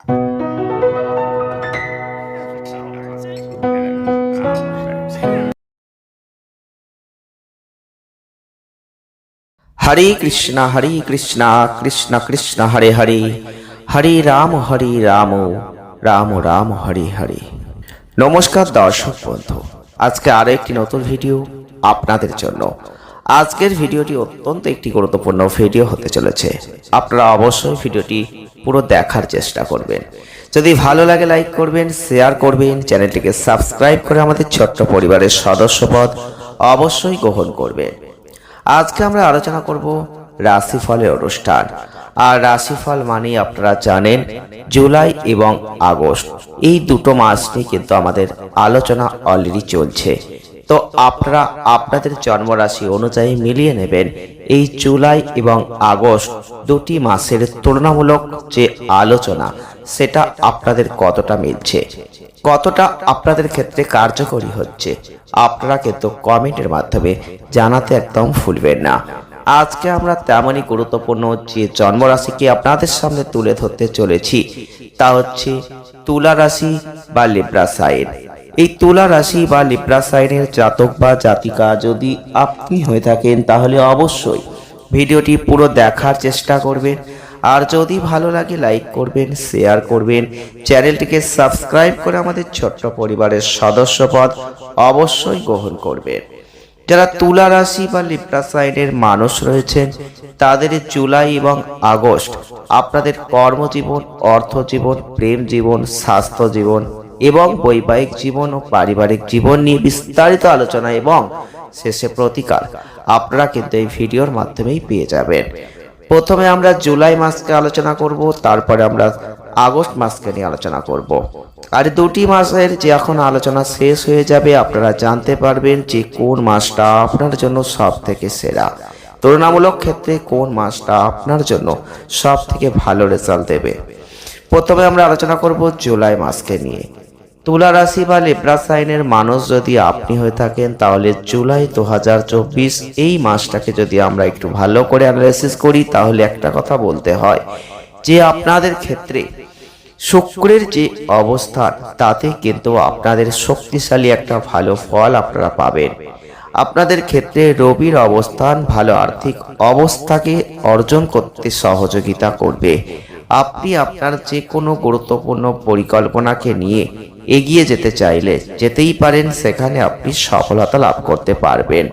হরে কৃষ্ণ হরে কৃষ্ণ কৃষ্ণ কৃষ্ণ হরে হরে হরে রাম হরে রাম রাম রাম হরে হরে নমস্কার দর্শক বন্ধু, আজকে আরও একটি নতুন ভিডিও আপনাদের জন্য। আজকের ভিডিওটি অত্যন্ত একটি গুরুত্বপূর্ণ ভিডিও হতে চলেছে। আপনারা অবশ্যই ভিডিওটি পুরো দেখার চেষ্টা করবেন। যদি ভালো লাগে লাইক করবেন শেয়ার করবেন, চ্যানেলটিকে সাবস্ক্রাইব করে আমাদের ছোট্ট পরিবারের সদস্যপদ অবশ্যই গ্রহণ করবেন। আজকে আমরা আলোচনা করব রাশিফলের অনুষ্ঠান। আর রাশিফল মানে আপনারা জানেন জুলাই এবং আগস্ট। এই দুটো মাস নিয়ে কিন্তু আমাদের আলোচনা অলরেডি চলছে। তো আপনারা, আপনাদের জন্মরাশি অনুযায়ী মিলিয়ে নেবেন এই জুলাই এবং আগস্ট দুটি মাসের তুলনামূলক যে আলোচনা, সেটা আপনাদের কতটা মিলছে? কতটা আপনাদের ক্ষেত্রে কার্যকরী হচ্ছে? আপনারা কিন্তু কমেন্টের মাধ্যমে জানাতে একদম ভুলবেন না। আজকে আমরা তেমনই গুরুত্বপূর্ণ যে জন্মরাশিকে আপনাদের সামনে তুলে ধরতে চলেছি, তা হচ্ছে তুলা রাশি বা লিব্রা সাইন। এই তুলা রাশি বা লিব্রা সাইনের জাতক বা জাতিকা যদি আপনি হয়ে থাকেন, তাহলে অবশ্যই ভিডিওটি পুরো দেখার চেষ্টা করবেন। আর যদি ভালো লাগে, লাইক করবেন, শেয়ার করবেন। চ্যানেলটিকে সাবস্ক্রাইব করে আমাদের ছোট্ট পরিবারের সদস্যপদ অবশ্যই গ্রহণ করবেন। যারা তুলা রাশি বা লিপ্রা সাইডের মানুষ রয়েছেন, তাদের জুলাই এবং আগস্ট আপনাদের কর্মজীবন, অর্থজীবন, প্রেম জীবন, স্বাস্থ্য জীবন এবং বৈবাহিক জীবন ও পারিবারিক জীবন নিয়ে বিস্তারিত আলোচনা এবং শেষে প্রতিকার। আপনারা কিন্তু এই ভিডিওর মাধ্যমেই পেয়ে যাবেন। প্রথমে আমরা জুলাই মাসকে আলোচনা করব, তারপরে আমরা আগস্ট মাসকে নিয়ে আলোচনা করব। আর দুটি মাসের যে এখন আলোচনা শেষ হয়ে যাবে, আপনারা জানতে পারবেন যে কোন মাসটা আপনার জন্য সব থেকে সেরা। তুলনামূলক ক্ষেত্রে কোন মাসটা আপনার জন্য সব থেকে ভালো রেজাল্ট দেবে। প্রথমে আমরা আলোচনা করব জুলাই মাসকে নিয়ে। তুলা রাশি বা লেব্রা সাইনের মানুষ যদি আপনি হয়ে থাকেন, তাহলে জুলাই দু হাজার চব্বিশ এই মাসটাকে যদি আমরা একটু ভালো করে অ্যানালাইসিস করি, তাহলে একটা কথা বলতে হয় যে আপনাদের ক্ষেত্রে শুক্রের যে অবস্থান, তাতে কিন্তু আপনাদের শক্তিশালী একটা ভালো ফল আপনারা পাবেন। আপনাদের ক্ষেত্রে রবির অবস্থান ভালো আর্থিক অবস্থাকে অর্জন করতে সহযোগিতা করবে। আপনি আপনার যে কোনো গুরুত্বপূর্ণ পরিকল্পনাকে নিয়ে এগিয়ে যেতে চাইলে যেতেই পারেন, সেখানে আপনি সফলতা লাভ করতে পারবেন।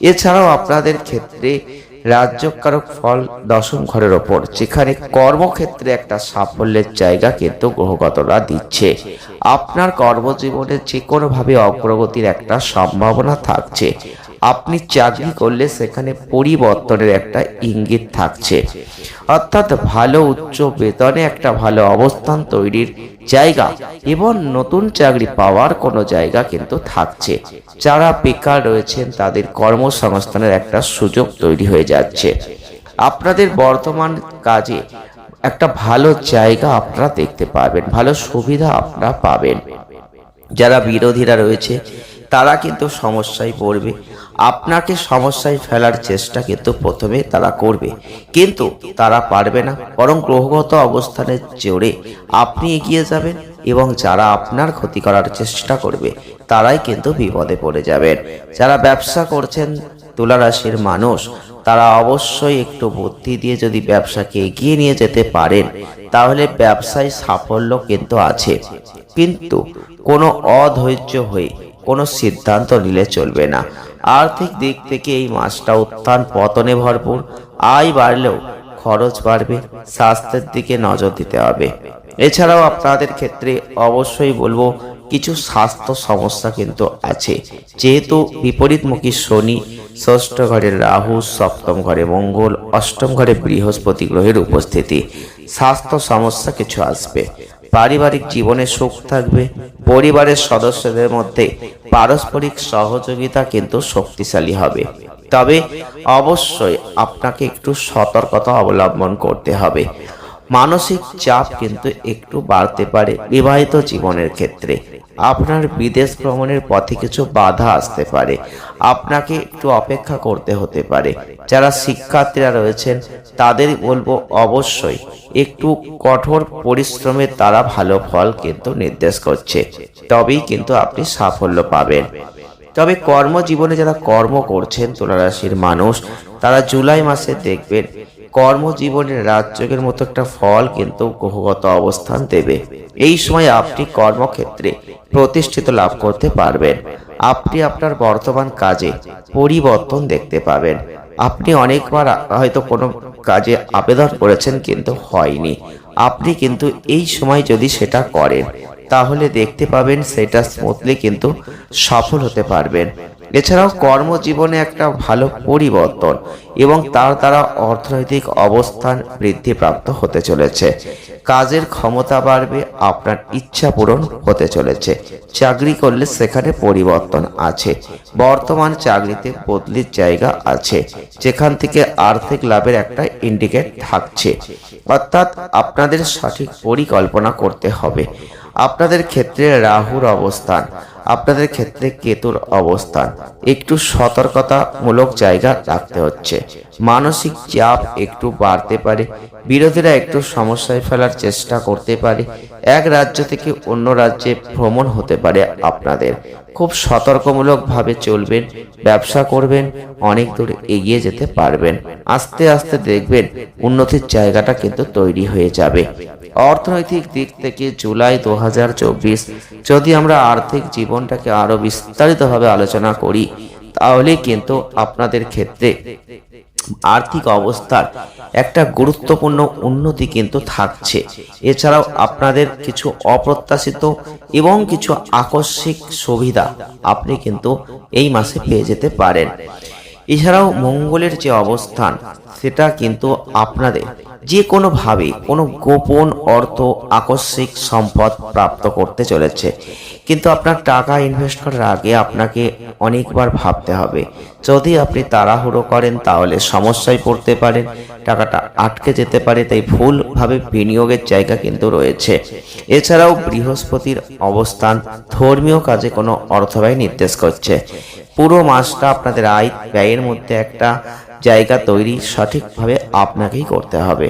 এছাড়াও আপনাদের ক্ষেত্রে রাজ্যকারক ফল দশম ঘরের ওপর, যেখানে কর্মক্ষেত্রে একটা সাফল্যের জায়গা কিন্তু গ্রহগতরা দিচ্ছে। আপনার কর্মজীবনে যে কোনোভাবে অগ্রগতির একটা সম্ভাবনা থাকছে। আপনি চাকরি করলে সেখানে পরিবর্তনের একটা ইঙ্গিত থাকছে। অর্থাৎ ভালো উচ্চ বেতনে একটা ভালো অবস্থান তৈরির জায়গা এবং নতুন চাকরি পাওয়ার কোনো জায়গা কিন্তু থাকছে। যারা বেকার রয়েছেন, তাদের কর্মসংস্থানের একটা সুযোগ তৈরি হয়ে যাচ্ছে। আপনাদের বর্তমান কাজে একটা ভালো জায়গা আপনারা দেখতে পাবেন, ভালো সুবিধা আপনারা পাবেন। যারা বিরোধীরা রয়েছে, তারা কিন্তু সমস্যায় পড়বে। আপনাকে সমস্যায় ফেলার চেষ্টা কিন্তু প্রথমে তারা করবে। কিন্তু তারা পারবে না, বরং গ্রহগত অবস্থানের জোরে আপনি এগিয়ে যাবেন এবং যারা আপনার ক্ষতি করার চেষ্টা করবে, তারাই কিন্তু বিপদে পড়ে যাবেন। যারা ব্যবসা করছেন, তুলারাশির মানুষ, তারা অবশ্যই একটু বুদ্ধি দিয়ে যদি ব্যবসাকে এগিয়ে নিয়ে যেতে পারেন, তাহলে ব্যবসায় সাফল্য কিন্তু আছে। কিন্তু কোনো অধৈর্য হয়ে কোনো সিদ্ধান্ত নিলে চলবে না। আর্থিক দিক থেকে এই মাসটা উত্থান পতনে ভরপুর। আয় বাড়লেও খরচ বাড়বে, স্বাস্থ্যের দিকে নজর দিতে হবে। এছাড়াও আপনাদের ক্ষেত্রে অবশ্যই বলব, কিছু স্বাস্থ্য সমস্যা কিন্তু আছে। যেহেতু বিপরীতমুখী শনি, ষষ্ঠ ঘরে রাহু, সপ্তম ঘরে মঙ্গল, অষ্টম ঘরে বৃহস্পতি গ্রহের উপস্থিতি। স্বাস্থ্য সমস্যা কিছু আসবে। পারিবারিক জীবনে সুখ থাকবে। পরিবারের সদস্যদের মধ্যে পারস্পরিক সহযোগিতা কিন্তু শক্তিশালী হবে। তবে অবশ্যই আপনাকে একটু সতর্কতা অবলম্বন করতে হবে। মানসিক চাপ কিন্তু একটু বাড়তে পারে বিবাহিত জীবনের ক্ষেত্রে। আপনার বিদেশ ভ্রমণের পথে কিছু বাধা আসতে পারে। আপনাকে একটু অপেক্ষা করতে হতে পারে। যারা শিক্ষার্থীরা রয়েছেন, তাদের বলব অবশ্যই একটু কঠোর পরিশ্রমে তারা ভালো ফল কিন্তু নির্দেশ করছে। তবেই কিন্তু আপনি সাফল্য পাবেন। তবে কর্মজীবনে যারা কর্ম করছেন তুলা রাশির মানুষ, তারা জুলাই মাসে দেখবেন কর্মজীবনের রাজযোগের মতো একটা ফল কিন্তু গ্রহগত অবস্থান দেবে। এই সময় আপনি কর্মক্ষেত্রে প্রতিষ্ঠিত লাভ করতে পারবেন। আপনি আপনার বর্তমান কাজে পরিবর্তন দেখতে পাবেন। আপনি অনেকবার হয়তো কোনো কাজে আবেদন করেছেন কিন্তু হয়নি। আপনি কিন্তু এই সময় যদি সেটা করেন, তাহলে দেখতে পাবেন সেটা স্মুথলি কিন্তু সফল হতে পারবেন। এছাড়াও কর্মজীবনে একটা ভালো পরিবর্তন এবং তার দ্বারা অর্থনৈতিক অবস্থান বৃদ্ধিপ্রাপ্ত হতে চলেছে। কাজের ক্ষমতা বাড়বে, আপনার ইচ্ছা পূরণ হতে চলেছে। চাকরি করলে সেখানে পরিবর্তন আছে। বর্তমান চাকরিতে বদলির জায়গা আছে। যেখান থেকে আর্থিক লাভের একটা ইন্ডিকেট থাকছে। অর্থাৎ আপনাদের সঠিক পরিকল্পনা করতে হবে। আপনাদের ক্ষেত্রে রাহুর অবস্থান আপনাদের ক্ষেত্রে কেতুর অবস্থান। একটু সতর্কতামূলক জায়গা রাখতে হচ্ছে। মানসিক চাপ একটু বাড়তে পারে। বিরোধীরা একটু সমস্যায় ফেলার চেষ্টা করতে পারে। এক রাজ্য থেকে অন্য রাজ্যে ভ্রমণ হতে পারে আপনাদের। খুব সতর্কমূলকভাবে চলবেন, ব্যবসা করবেন, অনেক দূর এগিয়ে যেতে পারবেন। আস্তে আস্তে দেখবেন উন্নতির জায়গাটা কিন্তু তৈরি হয়ে যাবে। অর্থনৈতিক দিক থেকে জুলাই দু হাজার চব্বিশ, যদি আমরা আর্থিক জীবনটাকে আরও বিস্তারিতভাবে আলোচনা করি, তাহলে কিন্তু আপনাদের ক্ষেত্রে আর্থিক অবস্থার একটা গুরুত্বপূর্ণ উন্নতি কিন্তু থাকছে। এছাড়াও আপনাদের কিছু অপ্রত্যাশিত এবং কিছু আকস্মিক সুবিধা আপনি কিন্তু এই মাসে পেয়ে যেতে পারেন। এছাড়াও মঙ্গলের যে অবস্থান, সেটা কিন্তু আপনাদের যে কোনোভাবে কোনো গোপন অর্থ, আকস্মিক সম্পদ প্রাপ্ত করতে চলেছে। কিন্তু আপনার টাকা ইনভেস্ট করার আগে আপনাকে অনেকবার ভাবতে হবে। যদি আপনি তাড়াহুড়ো করেন, তাহলে সমস্যায় পড়তে পারেন, টাকাটা আটকে যেতে পারে, তাই ভুলভাবে বিনিয়োগের জায়গা কিন্তু রয়েছে। এছাড়াও বৃহস্পতির অবস্থান ধর্মীয় কাজে কোনো অর্থব্যয় নির্দেশ করছে। পুরো মাসটা আপনাদের আয় ব্যয়ের মধ্যে একটা জায়গা তৈরি সঠিকভাবে আপনাকেই করতে হবে।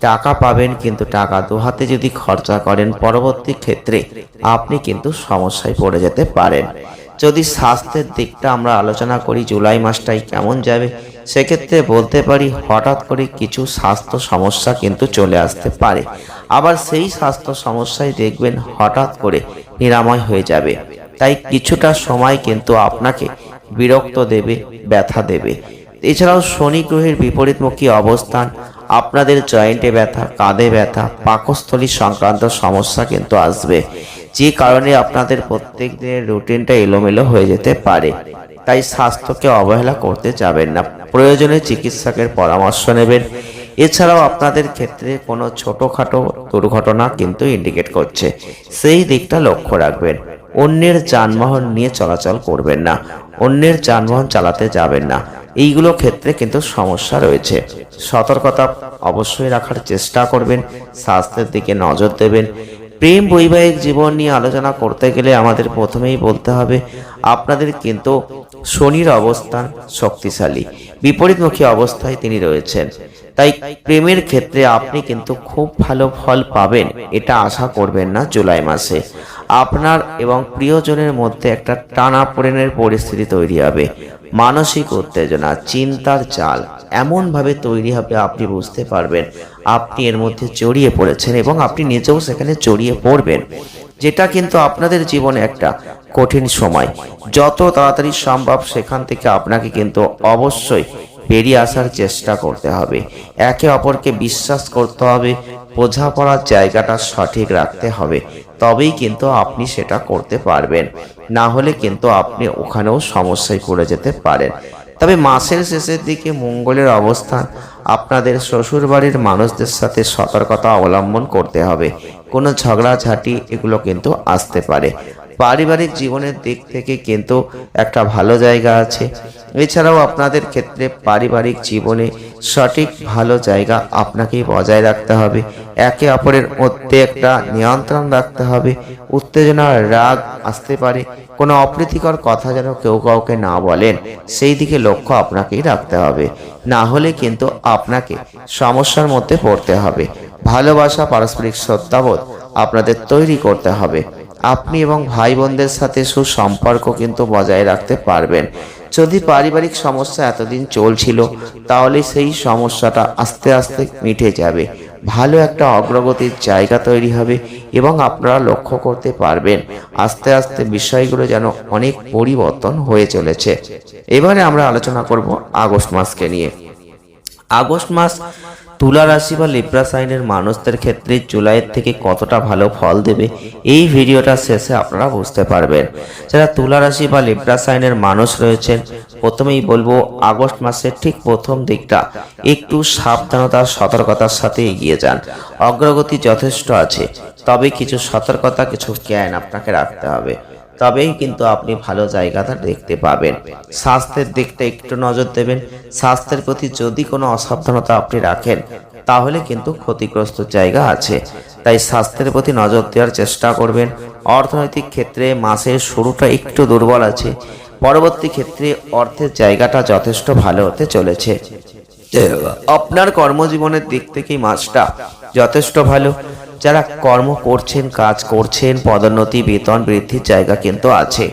টাকা পাবেন কিন্তু টাকা দুহাতে যদি খরচা করেন, পরবর্তী ক্ষেত্রে আপনি কিন্তু সমস্যায় পড়ে যেতে পারেন। যদি স্বাস্থ্যের দিকটা আমরা আলোচনা করি, জুলাই মাসটাই কেমন যাবে, সেক্ষেত্রে বলতে পারি হঠাৎ করে কিছু স্বাস্থ্য সমস্যা কিন্তু চলে আসতে পারে। আবার সেই স্বাস্থ্য সমস্যায় দেখবেন হঠাৎ করে নিরাময় হয়ে যাবে। তাই কিছুটা সময় কিন্তু আপনাকে বিরক্ত দেবে, ব্যথা দেবে। এছাড়াও শনি গ্রহের বিপরীতমুখী অবস্থান, আপনাদের জয়েন্টে ব্যথা, কাঁধে ব্যথা, পাকস্থলী সংক্রান্ত সমস্যা কিন্তু আসবে, যে কারণে আপনাদের প্রত্যেক দিনের রুটিনটা এলোমেলো হয়ে যেতে পারে। তাই স্বাস্থ্যকে অবহেলা করতে যাবেন না। প্রয়োজনে চিকিৎসকের পরামর্শ নেবেন। এছাড়াও আপনাদের ক্ষেত্রে কোনো ছোটোখাটো দুর্ঘটনা কিন্তু ইন্ডিকেট করছে। সেই দিকটা লক্ষ্য রাখবেন। অন্যের যানবাহন নিয়ে চলাচল করবেন না। অন্যের যানবাহন চালাতে যাবেন না। এইগুলো ক্ষেত্রে কিন্তু সমস্যা রয়েছে। সতর্কতা অবশ্যই রাখার চেষ্টা করবেন, স্বাস্থ্যের দিকে নজর দেবেন। প্রেম, বৈবাহিক জীবন নিয়ে আলোচনা করতে গেলে আমাদের প্রথমেই বলতে হবে, আপনাদের কিন্তু শনির অবস্থান শক্তিশালী। বিপরীতমুখী অবস্থায় তিনি রয়েছেন। তাই প্রেমের ক্ষেত্রে আপনি কিন্তু খুব ভালো ফল পাবেন, এটা আশা করবেন না জুলাই মাসে। আপনার এবং প্রিয়জনের মধ্যে একটা টানা পড়েনের পরিস্থিতি তৈরি হবে। মানসিক উত্তেজনা, চিন্তার চাল, এমনভাবে তৈরি হবে আপনি বুঝতে পারবেন আপনি এর মধ্যে জড়িয়ে পড়েছেন এবং আপনি নিজেও সেখানে জড়িয়ে পড়বেন। যেটা কিন্তু আপনাদের জীবনে একটা কঠিন সময়। যত তাড়াতাড়ি সম্ভব সেখান থেকে আপনাকে কিন্তু অবশ্যই বেরিয়ে আসার চেষ্টা করতে হবে। একে অপরকে বিশ্বাস করতে হবে, বোঝাপড়ার জায়গাটা সঠিক রাখতে হবে। তবেই কিন্তু আপনি সেটা করতে পারবেন। না হলে কিন্তু আপনি ওখানেও সমস্যায় পড়ে যেতে পারেন। তবে মাসের শেষের দিকে মঙ্গলের অবস্থান আপনাদের শ্বশুরবাড়ির মানুষদের সাথে সতর্কতা অবলম্বন করতে হবে। কোনো ঝগড়াঝাটি এগুলো কিন্তু আসতে পারে। পারিবারিক জীবনের দিক থেকে কিন্তু একটা ভালো জায়গা আছে। এছাড়াও আপনাদের ক্ষেত্রে পারিবারিক জীবনে সঠিক ভালো জায়গা আপনাকেই বজায় রাখতে হবে। একে অপরের মধ্যে একটা নিয়ন্ত্রণ রাখতে হবে। উত্তেজনা রাগ আসতে পারে। কোনো অপ্রীতিকর কথা যেন কেউ কাউকে না বলেন, সেই দিকে লক্ষ্য আপনাকেই রাখতে হবে। না হলে কিন্তু আপনাকে সমস্যার মধ্যে পড়তে হবে। ভালোবাসা, পারস্পরিক শ্রদ্ধাবোধ আপনাদের তৈরি করতে হবে। আপনি এবং ভাই বোনদের সাথে সুসম্পর্ক কিন্তু বজায় রাখতে পারবেন। যদি পারিবারিক সমস্যা এতদিন চলছিল, তাহলে সেই সমস্যাটা আস্তে আস্তে মিটে যাবে। ভালো একটা অগ্রগতির জায়গা তৈরি হবে এবং আপনারা লক্ষ্য করতে পারবেন, আস্তে আস্তে বিষয়গুলো যেন অনেক পরিবর্তন হয়ে চলেছে। এবারে আমরা আলোচনা করব আগস্ট মাসকে নিয়ে। আগস্ট মাস তুলা রাশি বা লিব্রা সাইনের মানুষদের ক্ষেত্রে জুলাইয়ের থেকে কতটা ভালো ফল দেবে, এই ভিডিওটা শেষে আপনারা বুঝতে পারবেন। যারা তুলা রাশি বা লিব্রা সাইনের মানুষ রয়েছেন, প্রথমেই বলব আগস্ট মাসের ঠিক প্রথম দিকটা, একটু সাবধানতার সতর্কতার সাথে এগিয়ে যান। অগ্রগতি যথেষ্ট আছে, তবে কিছু সতর্কতা, কিছু জ্ঞান আপনাকে রাখতে হবে। তবেই কিন্তু আপনি ভালো জায়গাটা দেখতে পাবেন। স্বাস্থ্যের দিকটা একটু নজর দেবেন। স্বাস্থ্যের প্রতি যদি কোনো অসাবধানতা আপনি রাখেন, তাহলে কিন্তু ক্ষতিগ্রস্ত জায়গা আছে। তাই স্বাস্থ্যের প্রতি নজর দেওয়ার চেষ্টা করবেন। অর্থনৈতিক ক্ষেত্রে মাসের শুরুটা একটু দুর্বল আছে। পরবর্তী ক্ষেত্রে অর্থের জায়গাটা যথেষ্ট ভালো হতে চলেছে। আপনার কর্মজীবনের দিক থেকেই মাসটা যথেষ্ট ভালো। যারা কর্ম করছেন, কাজ করছেন, পদোন্নতি, বেতন বৃদ্ধির জায়গা কিন্তু আছে।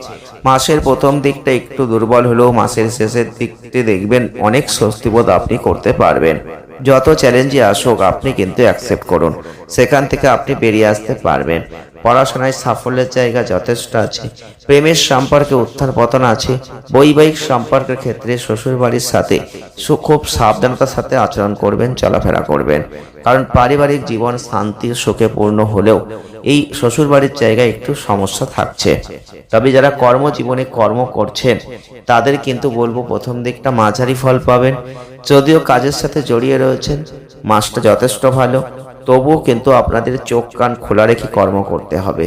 মাসের প্রথম দিকটা একটু দুর্বল হলেও মাসের শেষের দিকটি দেখবেন, অনেক স্বস্তিবোধ আপনি করতে পারবেন। যত চ্যালেঞ্জই আসুক, আপনি কিন্তু অ্যাকসেপ্ট করুন। সেখান থেকে আপনি বেরিয়ে আসতে পারবেন। পড়াশোনায় সাফল্যের জায়গা যথেষ্ট আছে। প্রেমের সম্পর্কে উত্থান পতন আছে। বৈবাহিক সম্পর্কের ক্ষেত্রে শ্বশুর বাড়ির সাথে খুব সাবধানতার সাথে আচরণ করবেন, চলাফেরা করবেন। কারণ পারিবারিক জীবন শান্তি সুখে পূর্ণ হলেও এই শ্বশুর বাড়ির জায়গায় একটু সমস্যা থাকছে। তবে যারা কর্মজীবনে কর্ম করছেন, তাদের কিন্তু বলব প্রথম দিকটা মাঝারি ফল পাবেন। যদিও কাজের সাথে জড়িয়ে রয়েছেন, মাসটা যথেষ্ট ভালো। তবুও কিন্তু আপনাদের চোখ কান খোলা রেখে কর্ম করতে হবে।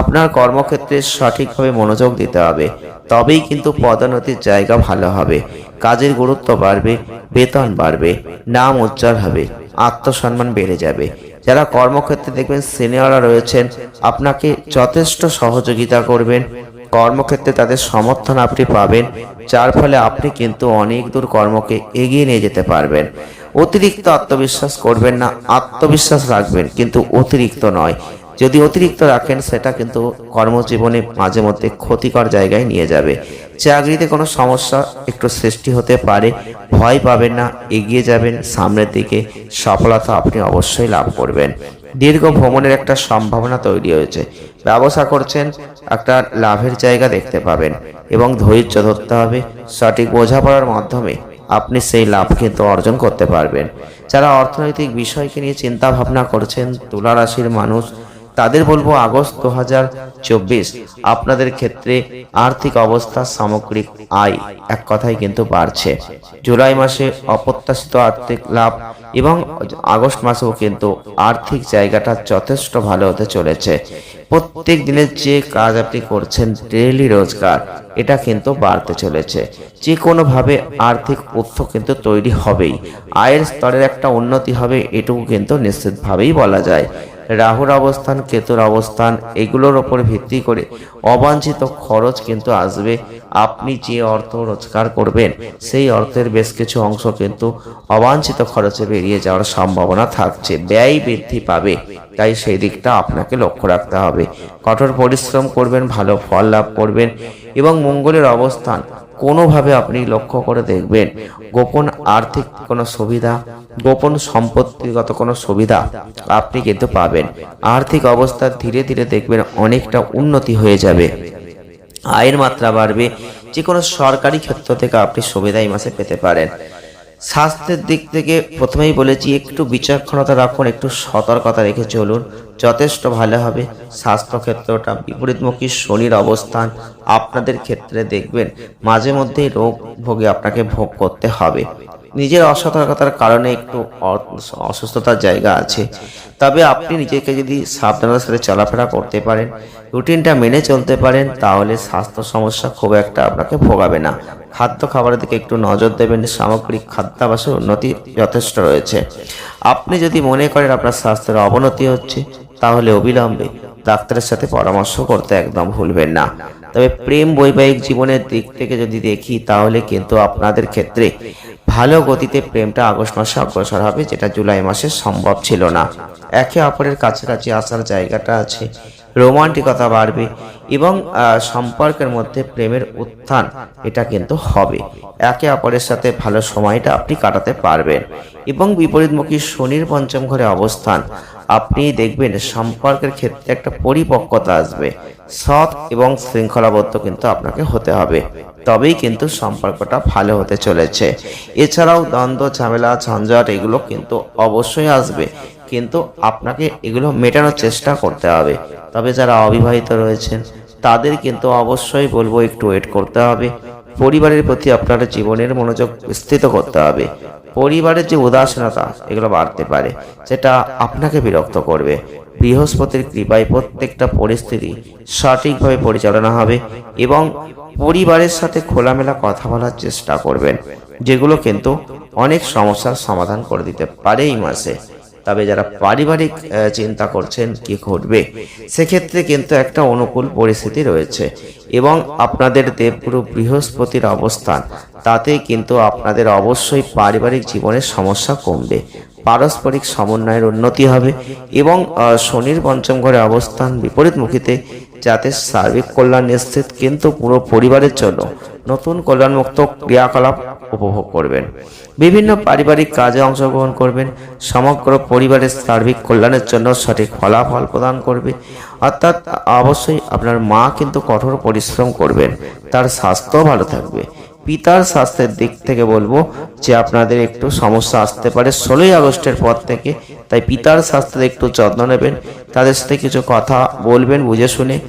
আপনার কর্মক্ষেত্রে সঠিকভাবে মনোযোগ দিতে হবে। তবেই কিন্তু পদোন্নতির জায়গা ভালো হবে। কাজের গুরুত্ব বাড়বে, বেতন বাড়বে, নাম উজ্জ্বল হবে, আত্মসম্মান বেড়ে যাবে। যারা কর্মক্ষেত্রে দেখবেন সিনিয়ররা রয়েছেন, আপনাকে যথেষ্ট সহযোগিতা করবেন। কর্মক্ষেত্রে তাদের সমর্থন আপনি পাবেন, যার ফলে আপনি কিন্তু অনেক দূর কর্মকে এগিয়ে নিয়ে যেতে পারবেন। অতিরিক্ত আত্মবিশ্বাস করবেন না, আত্মবিশ্বাস রাখবেন, কিন্তু অতিরিক্ত নয়। যদি অতিরিক্ত রাখেন, সেটা কিন্তু কর্মজীবনে মাঝে মধ্যে ক্ষতিকর জায়গায় নিয়ে যাবে। চাকরিতে কোনো সমস্যা, একটু সৃষ্টি হতে পারে, ভয় পাবেন না, এগিয়ে যাবেন, সামনের দিকে সফলতা আপনি অবশ্যই লাভ করবেন। দীর্ঘ ভ্রমণের একটা সম্ভাবনা তৈরি হয়েছে। ব্যবসা করছেন, একটা লাভের জায়গা দেখতে পাবেন এবং ধৈর্য ধরতে হবে। সঠিক বোঝাপড়ার মাধ্যমে আপনি সেই লাভ কিন্তু অর্জন করতে পারবেন। যারা অর্থনৈতিক বিষয়কে নিয়ে চিন্তা ভাবনা করছেন তুলা রাশির মানুষ তাদের বলব আগস্ট দু হাজার চব্বিশ। আপনাদের ক্ষেত্রে আর্থিক অবস্থা, সামগ্রিক আয় এক কথায় কিন্তু বাড়ছে। জুলাই মাসে অপ্রত্যাশিত আর্থিক লাভ এবং আগস্ট মাসেও কিন্তু আর্থিক জায়গাটা যথেষ্ট ভালো হতে চলেছে। প্রত্যেক দিনের যে কাজ আপনি করছেন ডেইলি রোজগার, এটা কিন্তু বাড়তে চলেছে। যে কোনোভাবে আর্থিক উৎস কিন্তু তৈরি হবেই। আয়ের স্তরের একটা উন্নতি হবে, এটুকু কিন্তু নিশ্চিতভাবেই বলা যায়। রাহুর অবস্থান, কেতুর অবস্থান, এগুলোর ওপর ভিত্তি করে অবাঞ্ছিত খরচ কিন্তু আসবে। আপনি যে অর্থ রোজগার করবেন, সেই অর্থের বেশ কিছু অংশ কিন্তু অবাঞ্ছিত খরচে বেরিয়ে যাওয়ার সম্ভাবনা থাকছে। ব্যয় বৃদ্ধি পাবে, তাই সেই দিকটা আপনাকে লক্ষ্য রাখতে হবে। কঠোর পরিশ্রম করবেন, ভালো ফল লাভ করবেন এবং মঙ্গলের অবস্থান কোনোভাবে আপনি লক্ষ্য করে দেখবেন। গোপন আর্থিক কোনো সুবিধা, গোপন সম্পত্তিগত কোনো সুবিধা আপনি কিন্তু পাবেন। আর্থিক অবস্থা ধীরে ধীরে দেখবেন অনেকটা উন্নতি হয়ে যাবে। আয়ের মাত্রা বাড়বে। যে কোনো সরকারি ক্ষেত্র থেকে আপনি সুবিধা এই মাসে পেতে পারেন। স্বাস্থ্যের দিক থেকে প্রথমেই বলেছি, একটু বিচক্ষণতা রাখুন, একটু সতর্কতা রেখে চলুন। যথেষ্ট ভালো হবে। স্বাস্থ্য ক্ষেত্রটা বিপরীতমুখী শনির অবস্থান আপনাদের ক্ষেত্রে দেখবেন মাঝে মধ্যেই রোগ ভোগে আপনাকে ভোগ করতে হবে। নিজের অসতর্কতার কারণে একটু অসুস্থতার জায়গা আছে। তবে আপনি নিজেকে যদি সাবধানতার সাথে চলাফেরা করতে পারেন, রুটিনটা মেনে চলতে পারেন, তাহলে স্বাস্থ্য সমস্যা খুব একটা আপনাকে ভোগাবে না। খাদ্য খাবারের দিকে একটু নজর দেবেন, সামগ্রিক খাদ্যাভাসের উন্নতি যথেষ্ট রয়েছে। আপনি যদি মনে করেন আপনার স্বাস্থ্যের অবনতি হচ্ছে, তাহলে অবিলম্বে ডাক্তারের সাথে পরামর্শ করতে একদম ভুলবেন না। তবে প্রেম বৈবাহিক জীবনের দিক থেকে যদি দেখি, তাহলে কিন্তু আপনাদের ক্ষেত্রে ভালো গতিতে প্রেমটা আগস্ট মাসে অগ্রসর হবে, যেটা জুলাই মাসে সম্ভব ছিল না। একে অপরের কাছাকাছি আসার জায়গাটা আছে। রোমান্টিকতা বাড়বে এবং সম্পর্কের মধ্যে প্রেমের উত্থান এটা কিন্তু হবে। একে অপরের সাথে ভালো সময়টা আপনি কাটাতে পারবেন। এবং বিপরীতমুখী শনির পঞ্চম ঘরে অবস্থান, আপনি দেখবেন সম্পর্কের ক্ষেত্রে একটা পরিপক্কতা আসবে। সৎ এবং শৃঙ্খলাবদ্ধ কিন্তু আপনাকে হতে হবে। তবেই কিন্তু সম্পর্কটা ভালো হতে চলেছে। এছাড়াও দ্বন্দ্ব, ঝামেলা, ঝঞ্ঝাট এগুলো কিন্তু অবশ্যই আসবে। কিন্তু আপনাকে এগুলো মেটানোর চেষ্টা করতে হবে। তবে যারা অবিবাহিত রয়েছেন, তাদের কিন্তু অবশ্যই বলব একটু ওয়েট করতে হবে। পরিবারের প্রতি আপনার জীবনের মনোযোগ স্থিত করতে হবে। পরিবারের যে উদাসীনতা, এগুলো বাড়তে পারে, সেটা আপনাকে বিরক্ত করবে। বৃহস্পতির কৃপায় প্রত্যেকটা পরিস্থিতি সঠিকভাবে পরিচালনা হবে এবং পরিবারের সাথে খোলামেলা কথা বলার চেষ্টা করবেন, যেগুলো কিন্তু অনেক সমস্যার সমাধান করে দিতে পারে এই মাসে। তবে যারা পারিবারিক চিন্তা করছেন কি ঘটবে, সেক্ষেত্রে কিন্তু একটা অনুকূল পরিস্থিতি রয়েছে। এবং আপনাদের দেবগুরু বৃহস্পতির অবস্থান তাতে কিন্তু আপনাদের অবশ্যই পারিবারিক জীবনের সমস্যা কমবে। পারস্পরিক সমন্বয়ের উন্নতি হবে এবং শনির পঞ্চম ঘরে অবস্থান বিপরীতমুখীতে, যাতে সার্বিক কল্যাণ নিশ্চিত কিন্তু পুরো পরিবারের জন্য নতুন কল্যাণমুক্ত ক্রিয়াকলাপ উপভোগ করবেন। বিভিন্ন পারিবারিক কাজে অংশগ্রহণ করবেন, সমগ্র পরিবারের সার্বিক কল্যাণের জন্য সঠিক ফলাফল প্রদান করবে। অর্থাৎ অবশ্যই আপনার মা কিন্তু কঠোর পরিশ্রম করবেন, তার স্বাস্থ্যও ভালো থাকবে। পিতার স্বাস্থ্যের দিক থেকে বলব যে আপনাদের একটু সমস্যা আসতে পারে ষোলোই আগস্টের পর থেকে, তাই পিতার স্বাস্থ্যের একটু যত্ন নেবেন, তাদের সাথে কিছু কথা বলবেন, বুঝে শুনে,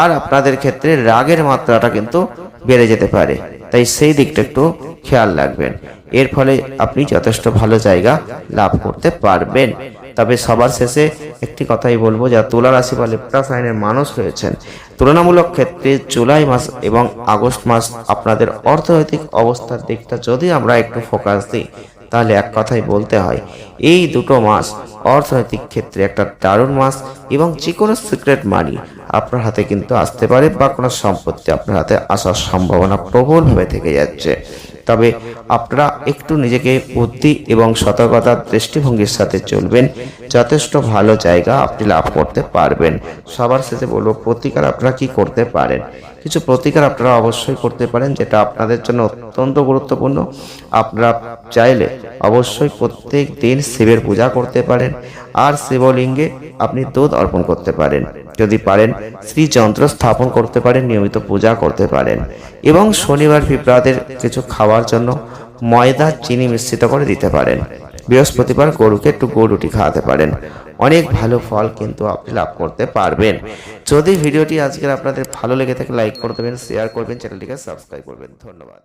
আর আপনাদের ক্ষেত্রে রাগের মাত্রাটা কিন্তু বেড়ে যেতে পারে। তাই সেই দিকটা একটু খেয়াল রাখবেন। এর ফলে আপনি যথেষ্ট ভালো জায়গা লাভ করতে পারবেন। তবে সবার শেষে একটি কথাই বলব যা তুলা রাশি বা লেপ্টা সাইনের মানুষ রয়েছেন, তুলনামূলক ক্ষেত্রে জুলাই মাস এবং আগস্ট মাস আপনাদের অর্থনৈতিক অবস্থার দিকটা যদি আমরা একটু ফোকাস দিই তাহলে এক কথাই বলতে হয়, এই দুটো মাস অর্থনৈতিক ক্ষেত্রে একটা দারুণ মাস এবং যে কোনো সিক্রেট মানি আপনার হাতে কিন্তু আসতে পারে বা কোনো সম্পত্তি আপনার হাতে আসার সম্ভাবনা প্রবলভাবে থেকে যাচ্ছে। তবে আপনারা একটু নিজেকে বুদ্ধি এবং সতর্কতার দৃষ্টিভঙ্গির সাথে চলবেন, যথেষ্ট ভালো জায়গা আপনি লাভ করতে পারবেন। সবার শেষে বলব, প্রতিকার আপনারা কি করতে পারেন? কিছু প্রতিকার আপনারা অবশ্যই করতে পারেন, যেটা আপনাদের জন্য অত্যন্ত গুরুত্বপূর্ণ। আপনারা চাইলে অবশ্যই প্রত্যেক দিন শিবের পূজা করতে পারেন, আর শিবলিঙ্গে আপনি দুধ অর্পণ করতে পারেন। যদি পারেন শ্রী যন্ত্র স্থাপন করতে পারেন, নিয়মিত পূজা করতে পারেন। এবং শনিবার পিঁপড়াদের কিছু খাওয়ার জন্য ময়দা, চিনি মিশ্রিত করে দিতে পারেন। বৃহস্পতিবার গরুকে একটু গরুটি খাওয়াতে পারেন। অনেক ভালো ফল কিন্তু আপনি লাভ করতে পারবেন। যদি ভিডিওটি আজকের আপনাদের ভালো লেগে থাকে, লাইক করে দেবেন শেয়ার করবেন, চ্যানেলটিকে সাবস্ক্রাইব করবেন। ধন্যবাদ।